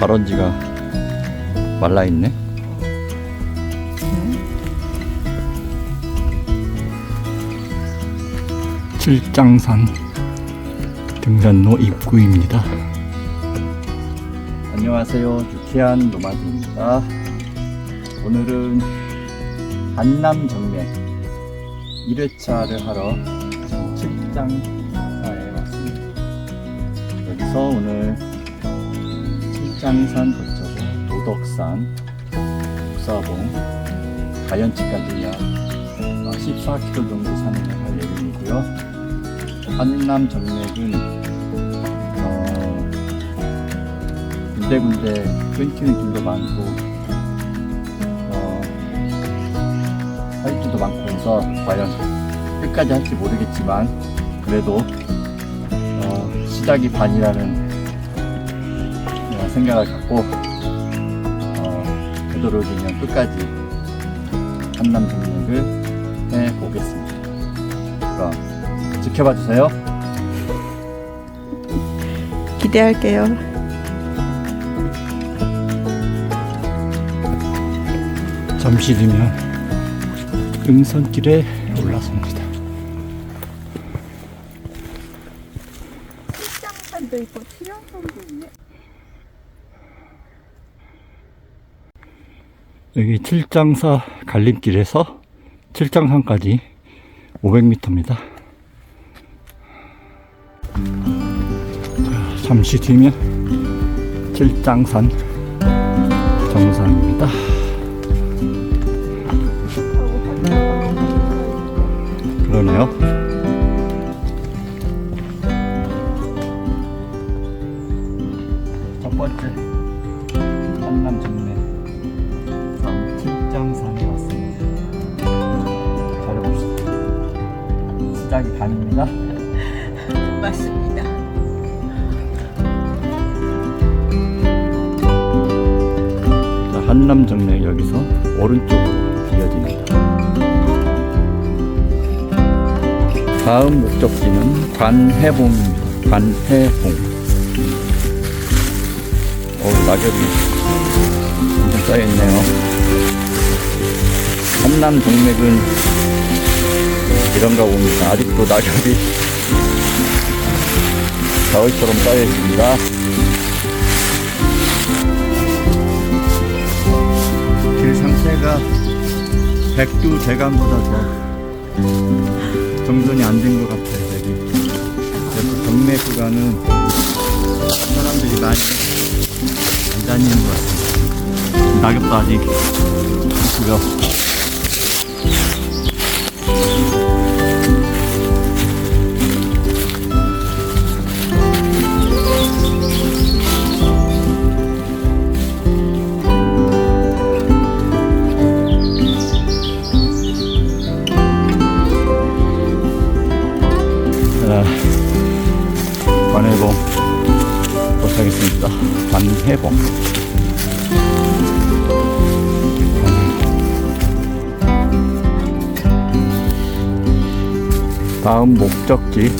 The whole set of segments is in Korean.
발원지가 말라 있네. 칠장산 등산로 입구입니다. 안녕하세요. 유쾌한 노마드입니다. 오늘은 한남 정맥 1회차를 하러 칠장사에 왔습니다. 여기서 오늘 칠장산 거쳐서 도덕산, 북사봉, 가연치까지 약 14km 정도 산행을 할 예정이고요. 한남 정맥은 어, 군데군데 끊기는 길도 많고 어, 할 길도 많고 해서 과연 끝까지 할지 모르겠지만 그래도 어, 시작이 반이라는 어, 생각을 갖고 어, 되도록이면 끝까지 한남 정맥을 해보겠습니다. 그럼 지켜봐 주세요. 기대할게요. 잠시 뒤면 응선길에 올라섭니다. 여기 칠장사 갈림길에서 칠장산까지 500m입니다. 잠시 뒤면 칠장산 정상입니다. 그러네요. 첫 번째 한남 정맥 시작이 반입니다. 맞습니다. 자, 한남 정맥 여기서 오른쪽으로 이어집니다. 다음 목적지는 관해봉입니다. 관해봉. 어 낙엽이 쌓여있네요. 한남 정맥은 이런가 봅니다. 아직도 낙엽이 가을처럼 쌓여 있습니다. 길 상태가 백두 대강보다 더 정돈이 안 된 것 같아요 여기 그래서 경매 구간은 사람들이 많이 안 다니는 것 같습니다 낙엽도 아직 있고요 목적지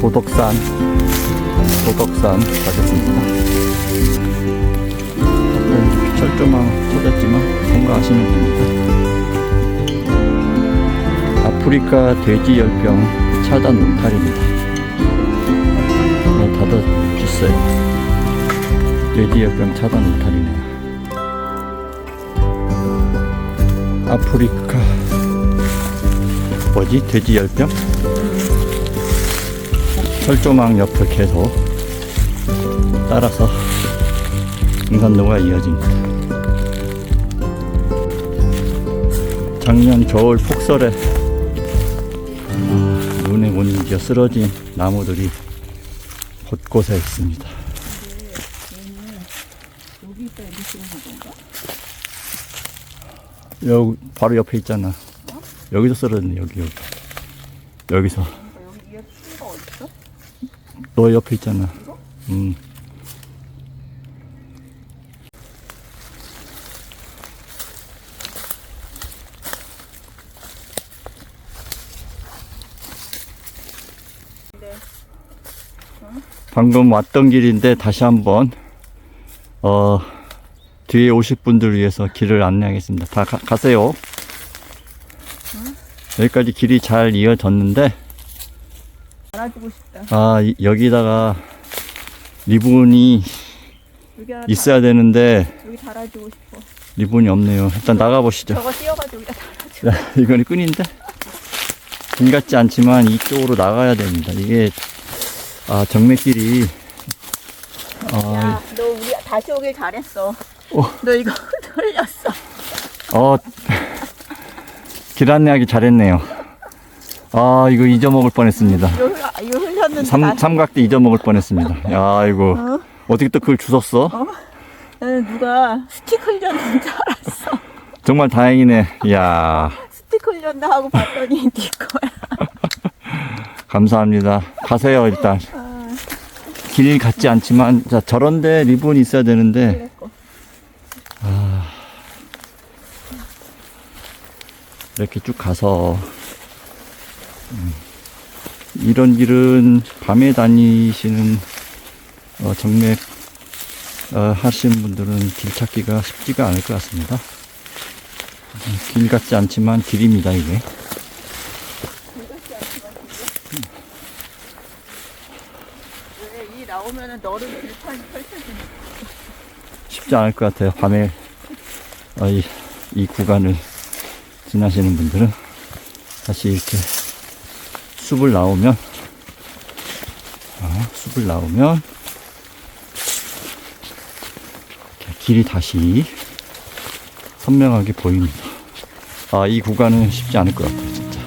도덕산 도덕산 가겠습니다. 조금 철조망 터졌지만 통과하시면 됩니다. 아프리카 돼지열병 차단 울타리입니다. 네, 닫아줬어요. 돼지열병 차단 울타리네요. 아프리카 뭐지? 돼지열병? 철조망 옆을 계속 따라서 등산로가 이어집니다. 작년 겨울 폭설에 눈에 못 이겨 쓰러진 나무들이 곳곳에 있습니다. 여기 바로 옆에 있잖아. 여기서 쓰러졌네 여기 여기. 여기서 여기 위에 수가 어딨어? 너 옆에 있잖아. 음. 방금 왔던 길인데 다시 한번 어, 뒤에 오실 분들 위해서 길을 안내하겠습니다. 다 가, 가세요. 여기까지 길이 잘 이어졌는데, 알아주고 싶다. 아, 이- 여기다가 리본이 여기 하나 있어야 되는데, 다, 여기 달아주고 싶어. 리본이 없네요. 일단 나가 보시죠. 저거 씌워가지고 여기다 달아줘. 야, 이건 끈인데? 길 같지 않지만 이쪽으로 나가야 됩니다. 이게, 아, 정맥길이, 아, 야, 너 우리 다시 오길 잘했어. 오. 너 이거 돌렸어. 어, 길 안내하기 잘했네요. 아, 이거 잊어먹을 뻔했습니다. 이거, 흘- 아, 흘렸는데. 삼, 나- 삼각대 잊어먹을 뻔했습니다. 야, 이거. 어? 어떻게 또 그걸 주웠어? 나는 누가 스틱 흘렸는 줄 알았어. 정말 다행이네. 이야, 스틱 흘렸나 하고 봤더니 네 거야. 감사합니다. 가세요, 일단. 아, 길 같지 않지만, 자, 저런데 리본이 있어야 되는데, 그랬고. 이렇게 쭉 가서, 음, 이런 길은 밤에 다니시는, 어, 정맥, 어, 하시는 분들은 길 찾기가 쉽지가 않을 것 같습니다. 음, 길 같지 않지만 길입니다, 이게. 이 나오면은 쉽지 않을 것 같아요. 밤에 어, 이, 이 구간을 지나시는 분들은 다시 이렇게 숲을 나오면 어, 숲을 나오면 길이 다시 선명하게 보입니다. 아, 이 구간은 쉽지 않을 것 같아요, 진짜.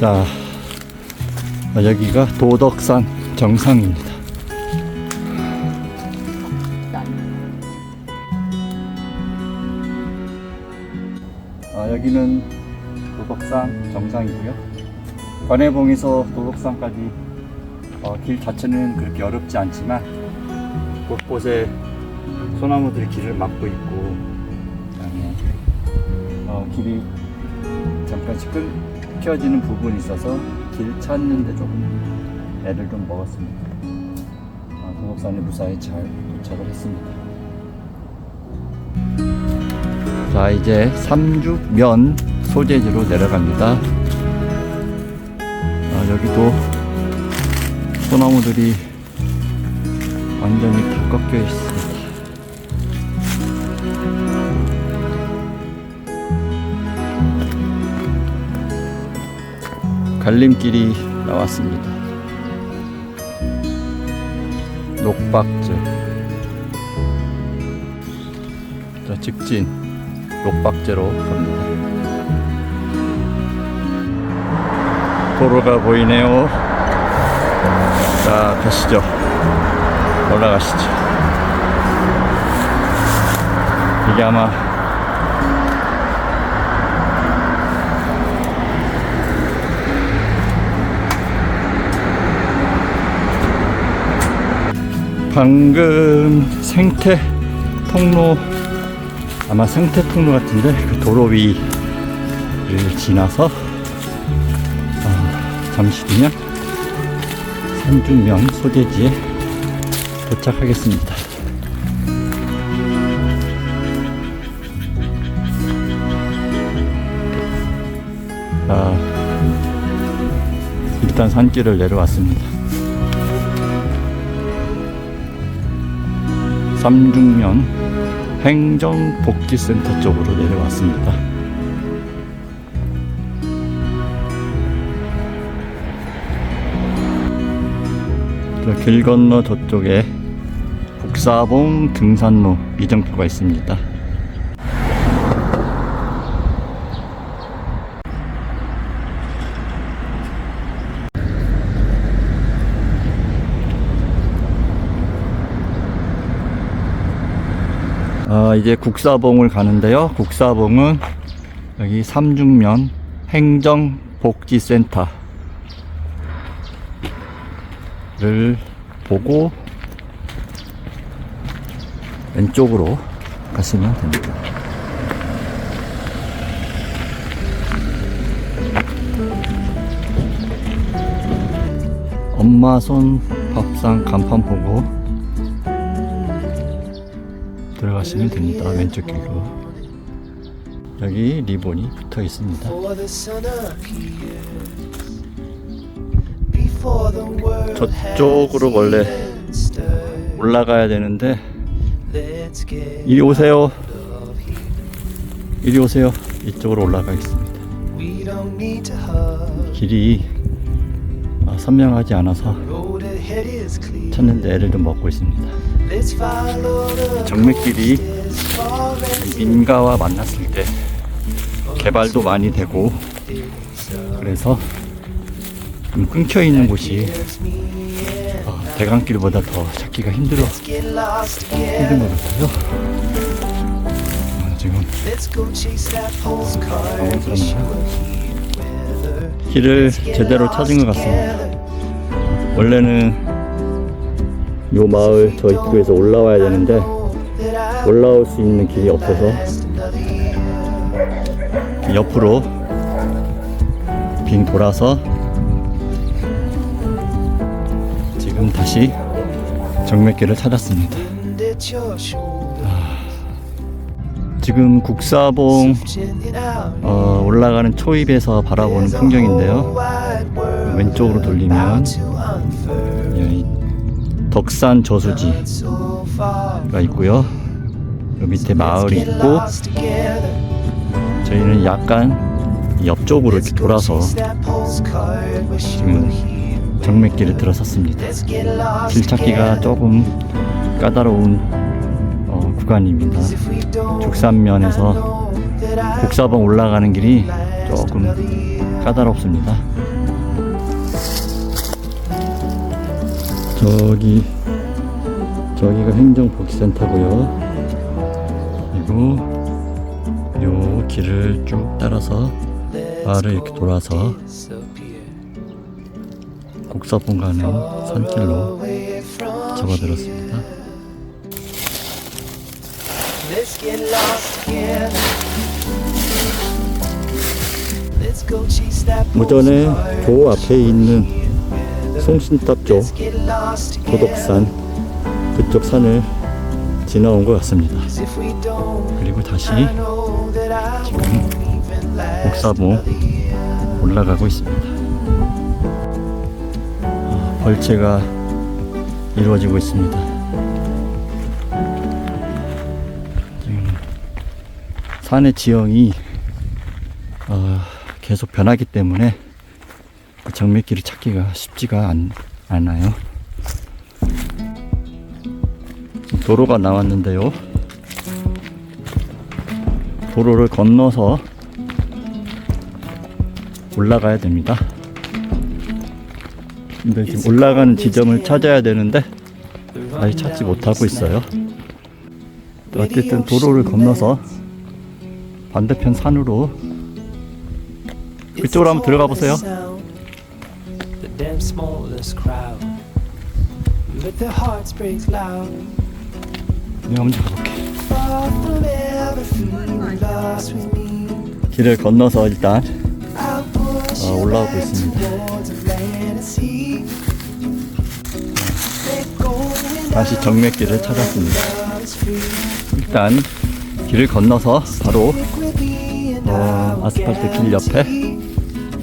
자, 어, 여기가 도덕산 정상입니다. 여기는 도덕산 정상이고요. 관해봉에서 도덕산까지 어, 길 자체는 그렇게 어렵지 않지만 곳곳에 소나무들이 길을 막고 있고 어, 길이 잠깐씩 끊겨지는 부분이 있어서 길 찾는데 조금 애를 좀 먹었습니다. 아, 도덕산에 무사히 잘 도착을 했습니다. 자 이제 삼죽면 소재지로 내려갑니다. 아, 여기도 소나무들이 완전히 다 꺾여 있습니다. 갈림길이 나왔습니다. 녹박절. 자, 직진 녹박제로 갑니다. 도로가 보이네요. 자, 가시죠. 올라가시죠. 이게 아마 방금 생태 통로 아마 생태 통로 같은데 그 도로 위를 지나서 어, 잠시 뒤면 산중면 소재지에 도착하겠습니다. 아, 일단 산길을 내려왔습니다. 삼중면 행정복지센터 쪽으로 내려왔습니다. 저길 건너 저쪽에 북사봉 등산로 이정표가 있습니다. 아, 이제 국사봉을 가는데요. 국사봉은 여기 삼중면 행정복지센터를 보고 왼쪽으로 가시면 됩니다. 엄마 손 밥상 간판 보고 들어가시면 됩니다. 왼쪽 길로. 여기 리본이 붙어 있습니다. 저쪽으로 원래. 올라가야 되는데 이리 오세요. 이리 오세요. 이쪽으로 올라가겠습니다. 길이 아, 선명하지 않아서. 찾는데 애를 좀 먹고 있습니다. 정맥길이 민가와 만났을 때 개발도 많이 되고. 그래서 좀 끊겨 있는 곳이. 어, 대강길보다 더 찾기가 힘들어 힘든. 것 같아요. 어, 지금. 어. Weather. 길을 제대로 찾은 것 같습니다. 원래는 요 마을 저 입구에서 올라와야 되는데 올라올 수 있는 길이 없어서 옆으로 빙 돌아서 지금 다시 정맥길을 찾았습니다. 지금 국사봉 어, 올라가는 초입에서 바라보는 풍경인데요. 왼쪽으로 돌리면 여기 덕산 저수지가 있고요. 요 밑에 마을이 있고 저희는 약간 옆쪽으로 이렇게 돌아서 지금 정맥길에 들어섰습니다. 길 찾기가 조금 까다로운 어, 구간입니다. 죽산면에서 국사봉 올라가는 길이 조금 까다롭습니다. 저기 저기가 행정복지센터고요. 그리고 요 길을 쭉 따라서 마을을 이렇게 돌아서 국사봉 가는 산길로 접어들었습니다. Postcard. 교 앞에 있는 송신탑 쪽. 도덕산 그쪽 산을 지나온 것 같습니다. 그리고 다시 지금 옥사봉. 올라가고 있습니다. 아, 벌채가 이루어지고 있습니다. 지금 산의 지형이 어, 계속 변하기 때문에 그 정맥길을 찾기가 쉽지가 않, 않아요. 도로가 나왔는데요. 도로를 건너서 올라가야 됩니다. 근데 지금 올라가는 지점을 찾아야 되는데 아직 찾지 못하고 있어요. 어쨌든 도로를 건너서 반대편 산으로 그쪽으로 한번 들어가 보세요. Their hearts break loud. 내가 먼저 가볼게. Far from ever feeling lost with me. 길을 건너서 일단 I'll push 어, you 올라오고 back 있습니다. towards the land and sea. Let go and 다시 정맥길을 찾았습니다. love is free. 일단 길을 건너서 바로 and 어, 아스팔트 길 옆에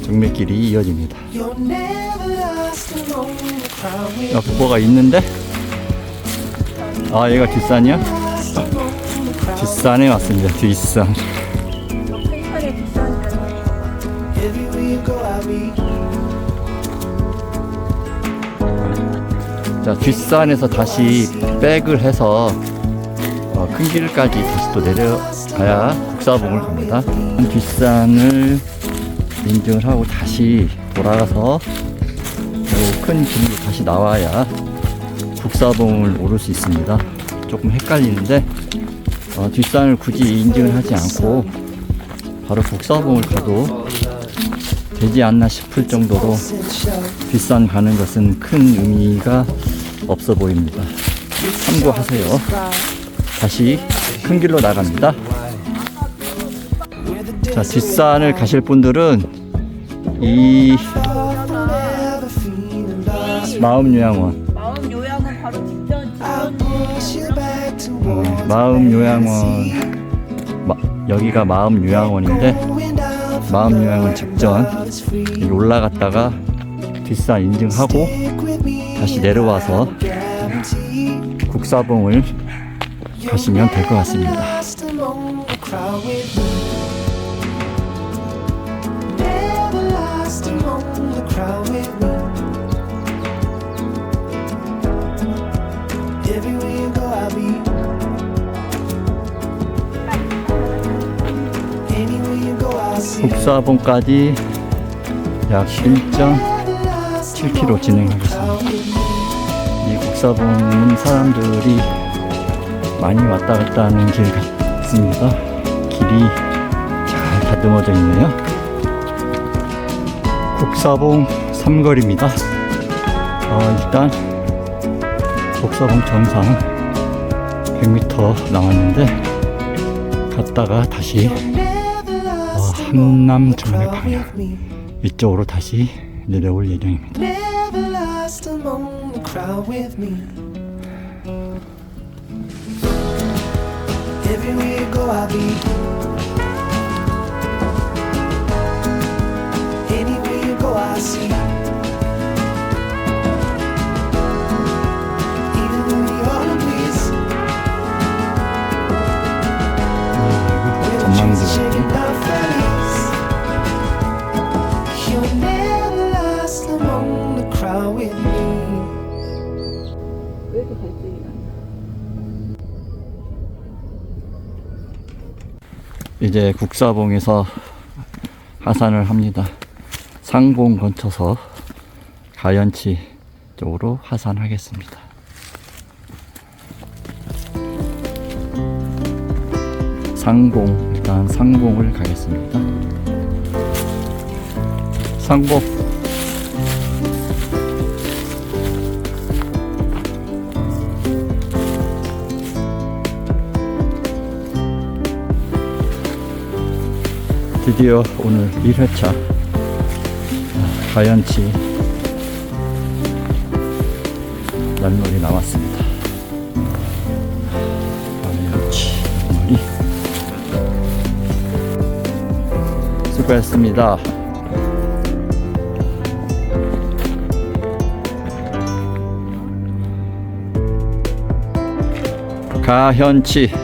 정맥길이 이어집니다. You're never lost alone. Will 옆에 뭐가 있는데? 아 얘가 뒷산이야? 뒷산에 왔습니다. 뒷산. 자 뒷산에서 다시 백을 해서 어, 큰 길까지 다시 또 내려가야 국사봉을 갑니다. 뒷산을 인증을 하고 다시 돌아가서 큰 길로 다시 나와야 국사봉을 오를 수 있습니다. 조금 헷갈리는데 어, 뒷산을 굳이 인증을 하지 않고 바로 국사봉을 가도 되지 않나 싶을 정도로 뒷산 가는 것은 큰 의미가 없어 보입니다. 참고하세요. 다시 큰 길로 나갑니다. 자, 뒷산을 가실 분들은 이 마음 요양원. 마음 요양은 바로 직전 towards 마음 요양원. 마, 여기가 마음 요양원인데 마음. 요양원 직전. 여기 올라갔다가 뒷산 인증하고 다시 내려와서 국사봉을 가시면 될 것 같습니다. 국사봉까지 약 1.7km Never lost among 진행하겠습니다. 이 국사봉은 사람들이 많이 왔다 갔다 하는 길 같습니다. 길이 잘 다듬어져 있네요. 국사봉 삼거리입니다. 어, 일단 국사봉 정상 100m 남았는데 갔다가 다시 어, 정맥 crowd 방향. 이쪽으로 다시 내려올 예정입니다. 이제 국사봉에서 하산을 합니다. 상봉 거쳐서 가연치 쪽으로 하산하겠습니다. 상봉 일단 상봉을 가겠습니다. 상봉 드디어 오늘 1회차 가연치 날놀이 나왔습니다. 가연치 날놀이 수고했습니다. 가현치